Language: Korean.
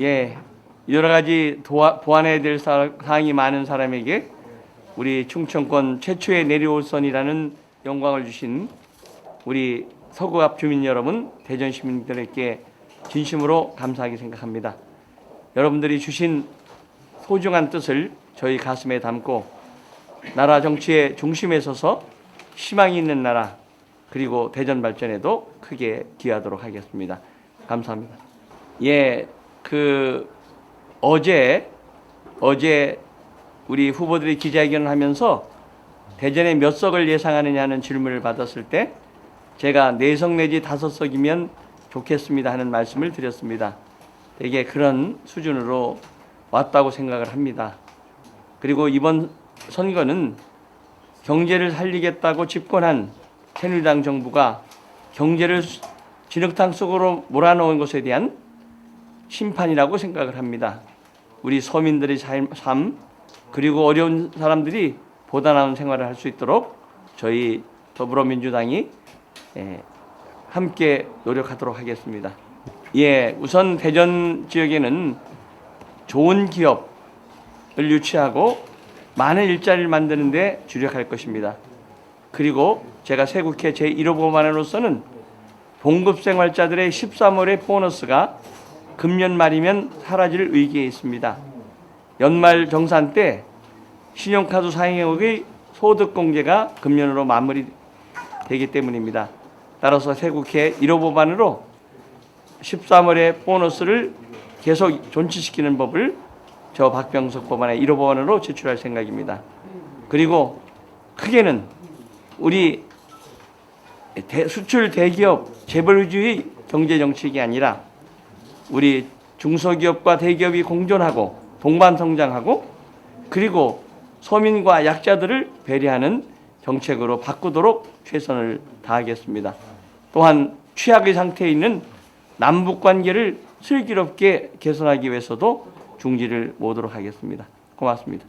예, 여러 가지 도와, 보완해야 될 사, 사항이 많은 사람에게 우리 충청권 최초의 내려올선이라는 영광을 주신 우리 서구 앞 주민 여러분, 대전 시민들에게 진심으로 감사하게 생각합니다. 여러분들이 주신 소중한 뜻을 저희 가슴에 담고 나라 정치의 중심에 서서 희망이 있는 나라 그리고 대전 발전에도 크게 기여하도록 하겠습니다. 감사합니다. 예, 그 어제 어제 우리 후보들이 기자회견을 하면서 대전에 몇 석을 예상하느냐는 질문을 받았을 때 제가 네석 내지 다섯 석이면 좋겠습니다 하는 말씀을 드렸습니다. 되게 그런 수준으로 왔다고 생각을 합니다. 그리고 이번 선거는 경제를 살리겠다고 집권한 새누리당 정부가 경제를 진흙탕 속으로 몰아넣은 것에 대한 심판이라고 생각을 합니다. 우리 서민들의 삶, 삶 그리고 어려운 사람들이 보다 나은 생활을 할 수 있도록 저희 더불어민주당이 예, 함께 노력하도록 하겠습니다. 예, 우선 대전 지역에는 좋은 기업을 유치하고 많은 일자리를 만드는 데 주력할 것입니다. 그리고 제가 새국회 제1호 법안으로서는 봉급생활자들의 13월의 보너스가 금년 말이면 사라질 위기에 있습니다. 연말 정산 때 신용카드 사용액의 소득 공개가 금년으로 마무리되기 때문입니다. 따라서 새국회 1호 법안으로 13월의 보너스를 계속 존치시키는 법을 저 박병석 법안의 1호 법안으로 제출할 생각입니다. 그리고 크게는 우리 대- 수출 대기업 재벌주의 경제 정책이 아니라 우리 중소기업과 대기업이 공존하고 동반 성장하고 그리고 서민과 약자들을 배려하는 정책으로 바꾸도록 최선을 다하겠습니다. 또한 취약의 상태에 있는 남북 관계를 슬기롭게 개선하기 위해서도 중지를 모도록 하겠습니다. 고맙습니다.